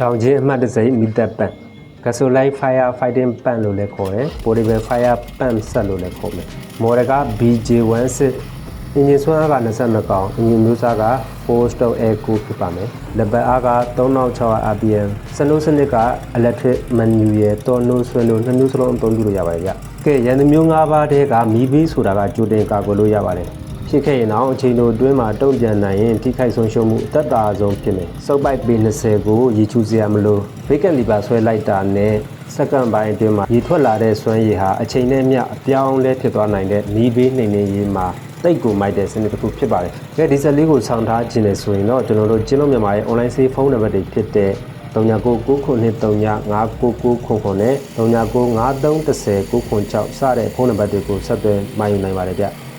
တောင်ချင်းအမှတ်တစိမီတာပန် gasoline fire fighting pan လို့လည်းခေါ်တယ် portable fire pump set လို့လည်းခေါ်မယ်မော်ဒက BJ16 အင်ဂျင်ဆွမ်းအားက22ကောင်အင်ဂျင်မျိုးစားက4 stroke air cool ဖြစ်ပါမယ်လက်ပတ်အားက3600 rpm စနိုးစနစ်က electric manual တော်နိုးဆွဲလို့နှစ်မျိုးစလုံးအသုံးပြုလို့ရပါတယ်ဗျကဲရန်သူမျိုး၅ပါးတည်းကမီးဘေးဆိုတာကကြိုတင်ကာကွယ်လို့ရပါတယ် ဖြစ်ခဲ့ရင်တော့အချိန်တို့အတွင်းမှာတုံ့ပြန်နိုင်ရင်ထိခိုက်ဆုံးရှုံးမှုအသက်တာဆုံးဖြစ်မယ်စုပ်ပိုက်ပေ20ကိုရေချူစရာမလိုဘေးကလီပါဆွဲလိုက်တာနဲ့စက္ကန့်ပိုင်းအတွင်းမှာရေထွက်လာတဲ့စွမ်းရည်ဟာအချိန်နဲ့မျှအပြောင်းလဲဖြစ်သွားနိုင်တဲ့မီးဘေးနှိမ်နှင်းရေးမှာတိတ်ကိုမိုက်တဲ့စနစ်တစ်ခုဖြစ်ပါတယ်။ကဲဒီဇယ်လေးကိုဆောင်ထားခြင်းနဲ့ဆိုရင်တော့ကျွန်တော်တို့ကျင်းလုံးမြန်မာရဲ့ online save ဖုန်းနံပါတ်တွေဖြစ်တဲ့3999399999နဲ့39953096စတဲ့ဖုန်းနံပါတ်တွေကိုဆက်သွယ်မှယူနိုင်ပါတယ်ဗျ။